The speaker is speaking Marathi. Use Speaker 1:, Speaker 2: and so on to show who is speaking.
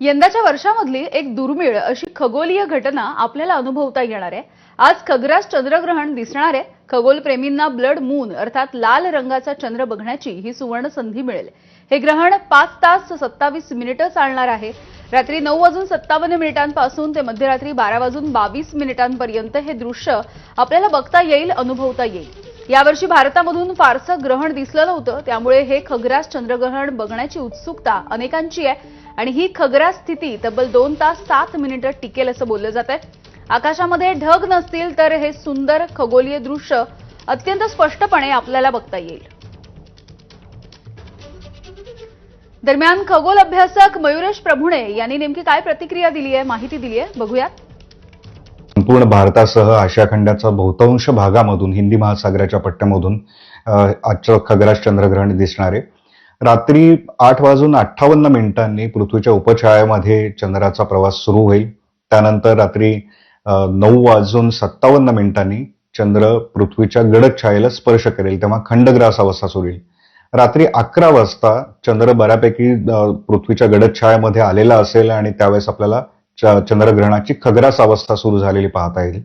Speaker 1: यंदाच्या वर्षामधली एक दुर्मिळ अशी खगोलीय घटना आपल्याला अनुभवता येणार आहे. आज खग्रास चंद्रग्रहण दिसणार आहे. खगोलप्रेमींना ब्लड मून अर्थात लाल रंगाचा चंद्र बघण्याची ही सुवर्ण संधी मिळेल. हे ग्रहण पाच तास सत्तावीस मिनिटं चालणार आहे. रात्री नऊ वाजून सत्तावन्न मिनिटांपासून ते मध्यरात्री बारा वाजून बावीस मिनिटांपर्यंत हे दृश्य आपल्याला बघता येईल अनुभवता येईल. यावर्षी भारतामधून फारसं ग्रहण दिसलं नव्हतं. त्यामुळे हे खग्रास चंद्रग्रहण बघण्याची उत्सुकता अनेकांची आहे. आणि ही खग्रास स्थिती तब्बल दोन तास सात मिनिटं टिकेल असं बोललं जात आहे. आकाशामध्ये ढग नसतील तर हे सुंदर खगोलीय दृश्य अत्यंत स्पष्टपणे आपल्याला बघता येईल. दरम्यान खगोल अभ्यासक मयुरेश प्रभुणे यांनी नेमकी काय प्रतिक्रिया दिली आहे माहिती दिली आहे बघूयात.
Speaker 2: संपूर्ण भारतासह आशिया खंडाचा बहुतांश भागामधून हिंदी महासागराच्या पट्ट्यामधून आजचं खग्रास चंद्रग्रहण दिसणार आहे. रात्री आठ वाजून अठ्ठावन्न मिनिटांनी पृथ्वीच्या उपछायामध्ये चंद्राचा प्रवास सुरू होईल. त्यानंतर रात्री नऊ वाजून सत्तावन्न मिनिटांनी चंद्र पृथ्वीच्या गडद छायेला स्पर्श करेल तेव्हा खंडग्रास अवस्था सुरू येईल रात्री अकरा वाजता चंद्र बऱ्यापैकी पृथ्वीच्या गडद छायामध्ये आलेला असेल आणि त्यावेळेस आपल्याला चंद्रग्रहणाची खग्रास अवस्था सुरू झालेली पाहता येईल.